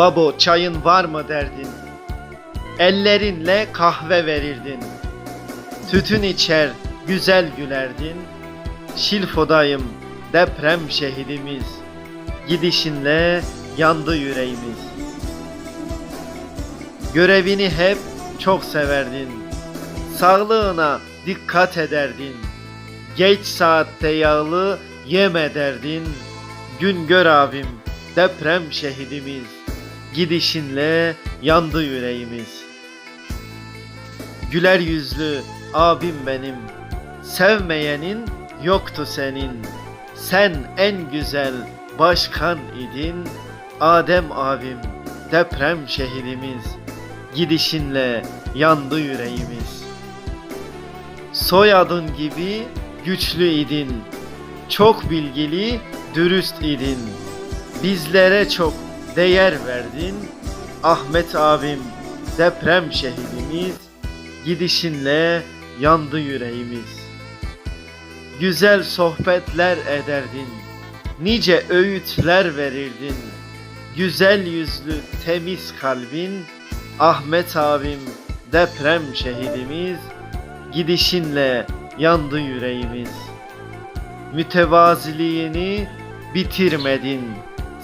Babo çayın var mı derdin? Ellerinle kahve verirdin. Tütün içer güzel gülerdin. Şilfodayım deprem şehidimiz. Gidişinle yandı yüreğimiz. Görevini hep çok severdin. Sağlığına dikkat ederdin. Geç saatte yağlı yeme derdin. Gün gör abim deprem şehidimiz. Gidişinle yandı yüreğimiz. Güler yüzlü abim benim. Sevmeyenin yoktu senin. Sen en güzel başkan idin. Adem abim deprem şehidimiz. Gidişinle yandı yüreğimiz. Soyadın gibi güçlü idin. Çok bilgili, dürüst idin. Bizlere çok değer verdin. Ahmet abim deprem şehidimiz. Gidişinle yandı yüreğimiz. Güzel sohbetler ederdin. Nice öğütler verirdin. Güzel yüzlü temiz kalbin. Ahmet abim deprem şehidimiz. Gidişinle yandı yüreğimiz. Mütevaziliğini bitirmedin.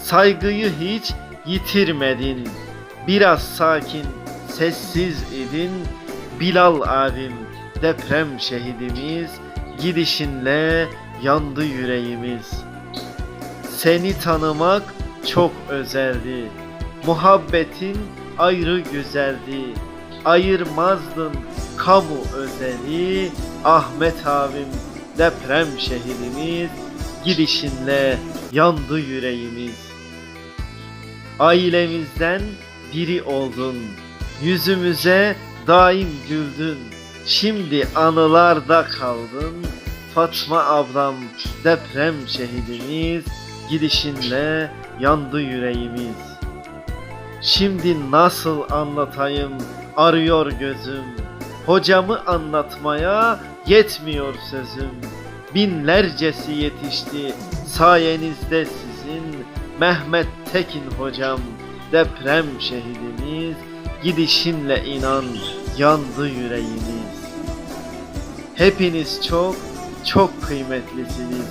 Saygıyı hiç yitirmedin. Biraz sakin, sessiz idin. Bilal abim deprem şehidimiz. Gidişinle yandı yüreğimiz. Seni tanımak çok özeldi. Muhabbetin ayrı güzeldi. Ayırmazdın kamu özeli. Ahmet abim deprem şehidimiz. Gidişinle yandı yüreğimiz. Ailemizden biri oldun. Yüzümüze daim güldün. Şimdi anılarda kaldın. Fatma ablam deprem şehidimiz. Gidişinle yandı yüreğimiz. Şimdi nasıl anlatayım arıyor gözüm. Hocamı anlatmaya yetmiyor sözüm. Binlercesi yetişti sayenizde sizin. Mehmet Tekin hocam deprem şehidimiz. Gidişinle inan yandı yüreğimiz. Hepiniz çok çok kıymetlisiniz.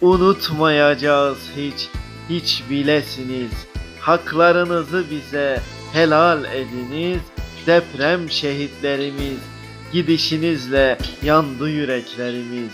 Unutmayacağız hiç, hiç bilesiniz. Haklarınızı bize helal ediniz. Deprem şehitlerimiz, gidişinizle yandı yüreklerimiz.